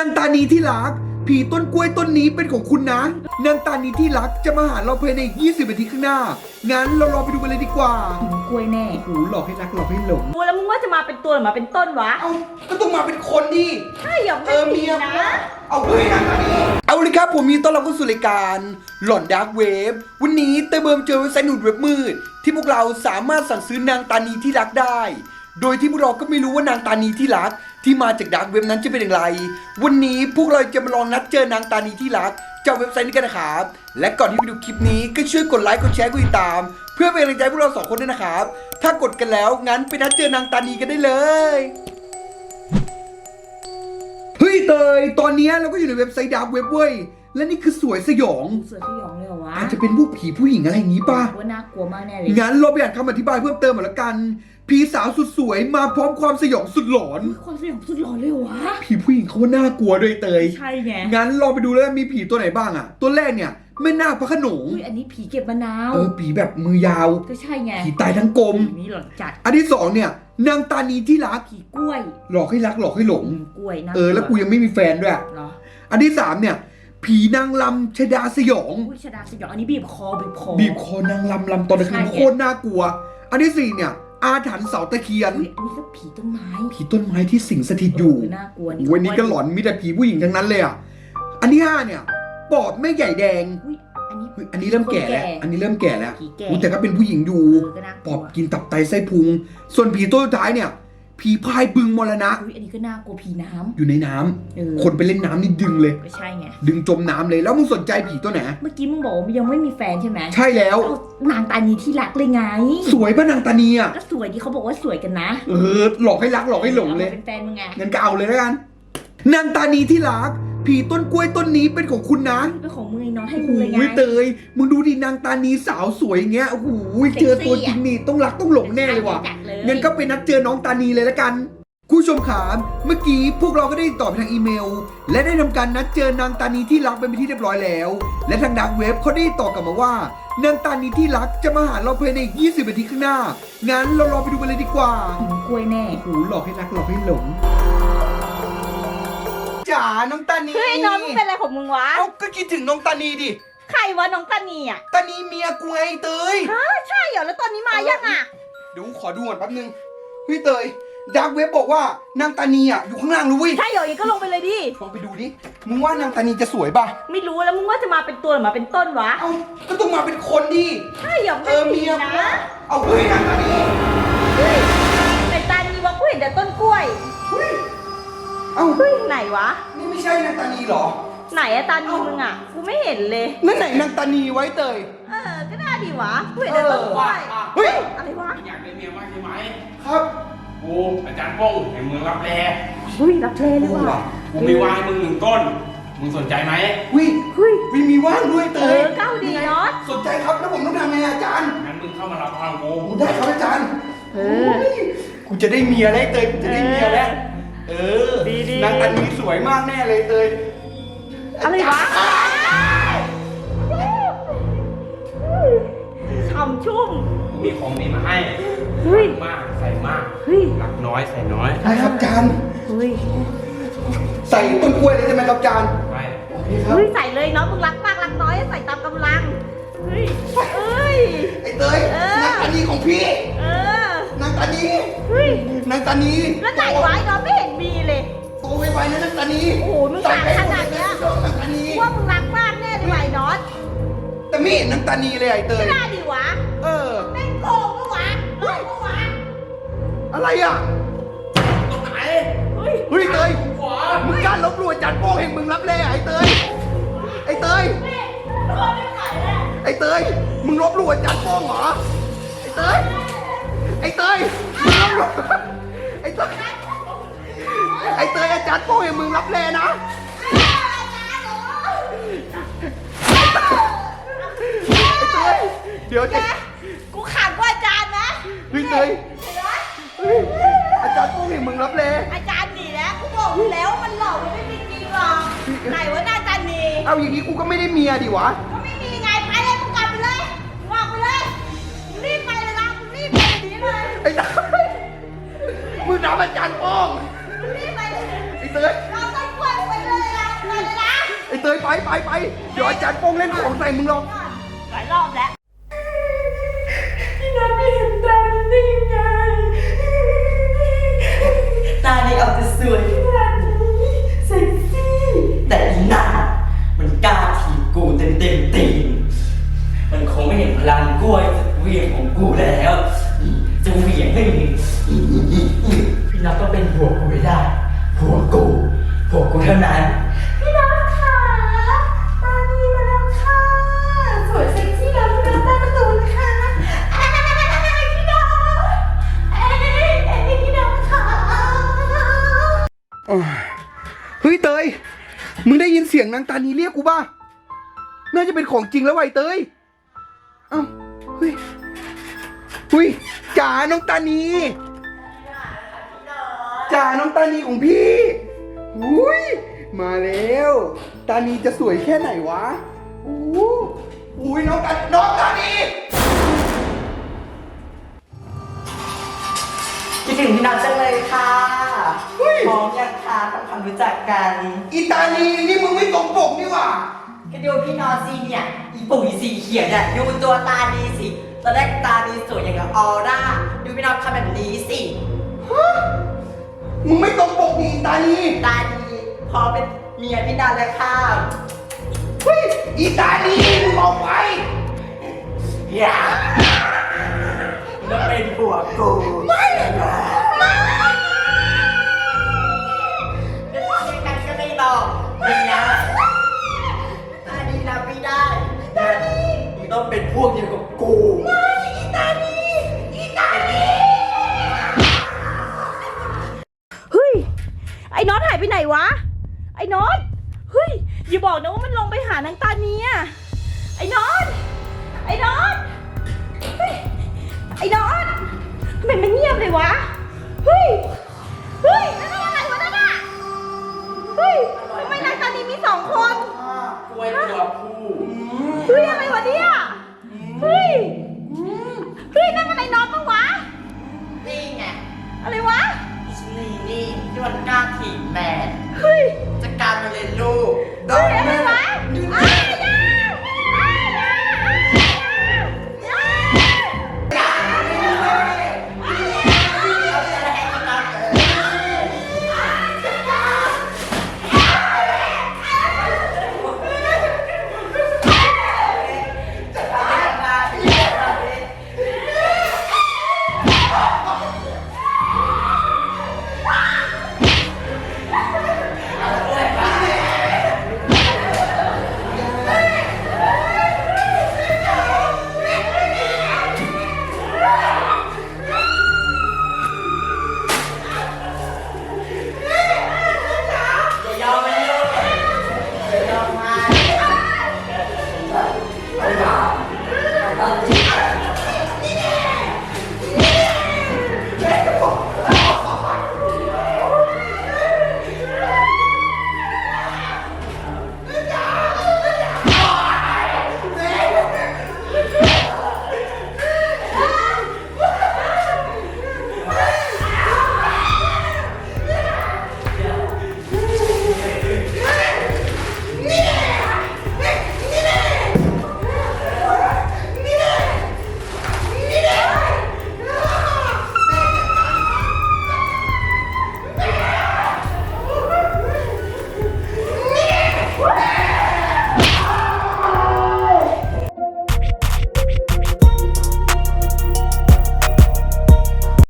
างตานีที่รัก ผีต้นกล้วยต้นนี้เป็นของคุณนะ นางตานีที่รักจะมาหาเราภายใน 20นาทีข้างหน้า งั้นเรารอไปดูกันเลยดีกว่าหินกล้วยแน่โอ้โหหลอกให้รักหลอกให้หลงกูแล้วมึงว่าจะมาเป็นตัวหรือมาเป็นต้นวะ เอ้าก็ต้องมาเป็นคนดิใช่หยอกเอเป็นอผีเมียนะ เอาเลยนะเอาเลยครับผมมีต้อนรับเข้าสู่รายการหลอนดาร์กเวฟวันนี้เตยเบิร์มเจอเว็บไซต์หนุนเว็บมืด ที่พวกเราสามารถสั่งซื้อนางตานีที่รักได้ โดยที่พวกเราก็ไม่รู้ว่านางตานีที่รัก ที่มาจากดาร์กเว็บนั้นจะเป็นอย่างไร วันนี้พวกเราจะมาลองนัดเจอนางตานีที่รักจากเว็บไซต์นี้กันนะครับ และก่อนที่ไปดูคลิปนี้ก็ช่วยกดไลค์กดแชร์กดติดตาม เพื่อเป็นกำลังใจพวกเราสองคนด้วยนะครับ ถ้ากดกันแล้วงั้นไปนัดเจอนางตานีกันได้เลยเฮ้ยเตยตอนนี้เราก็อยู่ในเว็บไซต์ดาร์กเว็บเว้ย และนี่คือสวยสยองเสือสยองเลยเหรอวะอาจจะเป็นพวกผีผู้หญิงอะไรอย่างนี้ป่ะว่าน่ากลัวมากแน่เลยงั้นเราไปอ่านคำอธิบายเพิ่มเติมหน่อยละกัน ผีสาวสุดสวยมาพร้อมความสยองสุดหลอน ความสยองสุดหลอนเลยเหรอวะผีผู้หญิงเขาว่าน่ากลัวด้วยเตย ใช่ไง งั้นลองไปดูแล้วมีผีตัวไหนบ้างอะตัวแรกเนี่ยแม่นาคพระโขนงอุ้ยอันนี้ผีเก็บมะนาวเออผีแบบมือยาว ก็ใช่ไง ผีตายทั้งกลมผีนี้หลอนจัด อันที่สองเนี่ยนางตานีที่รักผีกล้วย หลอกให้รักหลอกให้หลงอืมกล้วยนะเออแล้วกูยังไม่มีแฟนด้วยเหรออันที่สามเนี่ย ผีนางลำชดาสยอง อุ้ยชดาสยองอันนี้บีบคอบีบคอ บีบคอนางลำลำตอนกลางคืนใช่ไงโคตรน่ากลัว อันที่สี่เนี่ย อาถรรพ์เสาตะเคียน อุ้ยอันนี้ก็ผีต้นไม้ผีต้นไม้ที่สิงสถิตอยู่ เน่ากลัวนี่วันนี้ก็หลอนมีแต่ผีผู้หญิงทั้งนั้นเลยอะ อันที่ห้าเนี่ย ปอบแม่ใหญ่แดงอุ้ยอันนี้เฮ้ยอันนี้เริ่มแก่แล้ว คนแก่ อันนี้เริ่มแก่แล้วผีแก่อุ๊ยแต่ก็เป็นผู้หญิงอยู่ เออก็น่ากปลัอวบกินตับไตไส้พุง ส่วนผีตัวสุดท้ายเนี่ย ผีพายบึงมรณะ อุ้ยอันนี้ก็น่ากลัวผีน้อยู่ในน้ำำเออ คนไปเล่นน้ำนี่ดึงเลย ก็ใช่ไง ดึงจมน้ำเลยแล้วมึงสนใจผีตัวไหนเมื่อกี้มึงบอกว่ายังไม่มีแฟนใช่ไหมใช่แล้ว เอานางตานีที่รักเลยไง สวยป่ะนางตานีอะก็สวยดีเขาบอกว่าสวยกันนะเออหลอกให้รักหลอกให้หลงเลย อามาเป็นแฟนมึงไงงั้นก็เอาเลยแล้วกันนางตานีที่รัก ผีต้นกล้วยต้นนี้เป็นของคุณนะเป็นของมึงไอ้น้องให้โอ้โหมึงเลยไงเตย มึงดูดินางตานีสาวสวยอย่างเงี้ยโอ้โหเจอตัวจริงนี่ต้องรักต้องหลงแน่เลยว่ะ จัดเลย งั้นก็ไปนัดเจอน้องตานีเลยละกัน คุณผู้ชมขามเมื่อกี้พวกเราก็ได้ติดต่อไปทางอีเมล และได้ทำการนัดเจอนางตานีที่รักเป็นที่เรียบร้อยแล้ว และทางดักเว็บเขาได้ติดต่อกลับมาว่านางตานีที่รักจะมาหาเราภายใน 20นาทีข้างหน้า งั้นเรารอไปดูกันเลยดีกว่าหินกล้วยแน่โอ้โหหลอกให้รักหลอกให้หลงจ๋าน้องตานีเฮ้ยน้องมึงเป็นอะไรของมึงวะ เอ้าก็คิดถึงน้องตานีดิ ใครวะน้องตานีอะ ตานีเมียกูไงเตยฮะใช่เหรอแล้วตอนนี้มายังอะ เดี๋ยวกูขอดูก่อนแป๊บนึงเฮ้ยเตยดักเว็บบอกว่านางตานีอะอยู่ข้างล่างรู้เว้ยใช่เหรอยังก็ลงไปเลยดิ ลองไปดูดิมึงว่านางตานีจะสวยป่ะไม่รู้แล้วมึงว่าจะมาเป็นตัวหรือมาเป็นต้นวะ เอ้าก็ต้องมาเป็นคนดิใช่เหรอเอเป็นอผีเมียนะ เอาเฮ้ยนางตานีเฮ้ยแต่ตานีวะกูเห็นแต่ต้นกล้วยเฮ้ยเอ้าเฮ้ยไหนวะ นี่ไม่ใช่นางตานีเหรอ ไหนอะตานีมึงอะกูไม่เห็นเลยนั่นไหนนางตานีไว้เตย เออก็น่าดีวะกูเห็นแต่ต้นกล้วยเฮ้ยอะไรวะ อยากได้เมียมากใช่ไหมครับกูอาจารย์โป้งแห่งเมืองรับแลเฮ้ยรับเลหรือเปล่ากูมีวายมึงหนึ่งต้น มึงสนใจไหมวิเฮ้ยวิมีว่างด้วยเตเอยอเก้าดีเนาะสนใจครับแล้วผมต้องทำไงอาจารย์งั้นมึงเข้ามารับพลังกูโอ้ได้ครับอาจารย์เออ โยกูจะได้เมียแล้วเตยกูจะได้เมียแล้วเออดีๆนางตานีสวยมากแน่เลยเตยอะไรวะฉ่ำชุ่มกู มีของดีมาให้เฮ้ย มากใส่มากเฮ้ย หลักน้อยใส่น้อยได้ครับอาจารย์เฮ้ยใส่ต้นกล้วยเลยใช่ไหมครับอาจารย์ไปโอเคครับ เฮ้ยใส่เลยเนาะมึงรักมากรักน้อยใส่ตามกำลังเฮ้ยเอ้ย ไอ้เตยเออ นางตานีของพี่เออนางตานีเฮ้ยนางตานีแล้วไหนวะไอ้น้องไม่เห็นมีเลย โตไวๆนะนางตานีโอ้โหมึงต่างขนาดเนี้ยนางตานีว่ามึงรักมากแน่เลยว่ะไอ้น็อตแต่ไม่เห็นนางตานีเลยไอ้เตย ไม่น่าดีวะ เออ อะไรอะตรงไหนเฮ้ยเฮ้ยเตยขวามึงกล้าลบหลู่อาจารย์โป้งเห็นมึงรับแร่ไอ้เตยไอ้เตยโดนไม่ไหวแล้วไอ้เตยมึงลบหลู่อาจารย์โป้งเหรอไอ้เตยไอ้เตยมึงลบหลู่ไอ้เตยไอ้เตยอาจารย์โป้งเห็นมึงรับแร่นะไอ้เตยเดี๋ยวแกจะกูขัดว่าอาจารย์นะเฮ้ยเตยเฮ้ย อาจารย์โป้งเห็นมึงรับแร่อาจารย์หนีแล้วกูบอกอยู่แล้วว่ามันหลอกมันไม่มีจริงหรอกไหนว่าน่าจะหนีเอาอย่างนี้กูก็ไม่ได้เมียดิวะ ก็ไม่มีไงไปเลยมึงกลับไปเลยมึงออกไปเลยมึงรีบไปเลยนะมึงรีบไปเดี๋ยวนี้เลยไอ้เตยมึงด่าอาจารย์โป้งมึงรีบไปเลยไอ้เตยเราต้นกล้วยไปเลยยไปไปไปเดี๋ยวอาจารย์โป้งเล่นของใส่มึงหรอก ท่านั้น พี่น้องค่ะตาดีมาแล้วค่ะ สวยเซ็กซี่แล้วพี่น้องตาประตูนะคะเอ้ยพี่น้องเอ้ยเอ้ยพี่น้องค่ะเฮ้ยเตย มึงได้ยินเสียงนางตานีเรียกกูป่ะ น่าจะเป็นของจริงแล้วไวะไอ้เตย เอ้าเฮ้ยเฮ้ยจ๋าน้องตานีจ๋าน้องตานีของพี่ อุ้ยมาแล้ว ตานีจะสวยแค่ไหนวะอู้อุ้ยน้องตาน้องตานีคิดถึงพี่นัทจังเลยค่ะพร้อมยังคะทำความรู้จักกันอีตานีนี่มึงไม่ตรงปกนี่หว่าก็ดูพี่นอนซีเนี่ยอีปุ๋ยสีเขียวเนี่ยดูตัวตาดีสิตอนแรกตาดีสวยอย่างกับออร่า ดูพี่นอนทำแบบนี้สิ มึงไม่ตรงปกนี่อีตานีตาดีพอเป็นเมียพี่นอนเลยค่ะเฮ้ยอีตานีมึงออกไปอย่าแล้วเป็นผัวกูไม่ไม่เดี๋ยวทำกันก็ไม่บอกไม่นะตาดีรับไม่ได้ตาดีมึงต้องเป็นพวกเดียวกับกู เงียบเลยวะ เฮ้ย เฮ้ยนั่นอะไรวะนั่นอะเฮ้ยทำไมนางตานีมีสองคน กล้วยตัวผู้เฮ้ยอะไรวะเนี่ย เฮ้ย เฮ้ยนั่นอะไรน็อตปะวะ นี่ไง อะไรวะ นี่นี่ที่มันกล้าถีบแม่เฮ้ยเ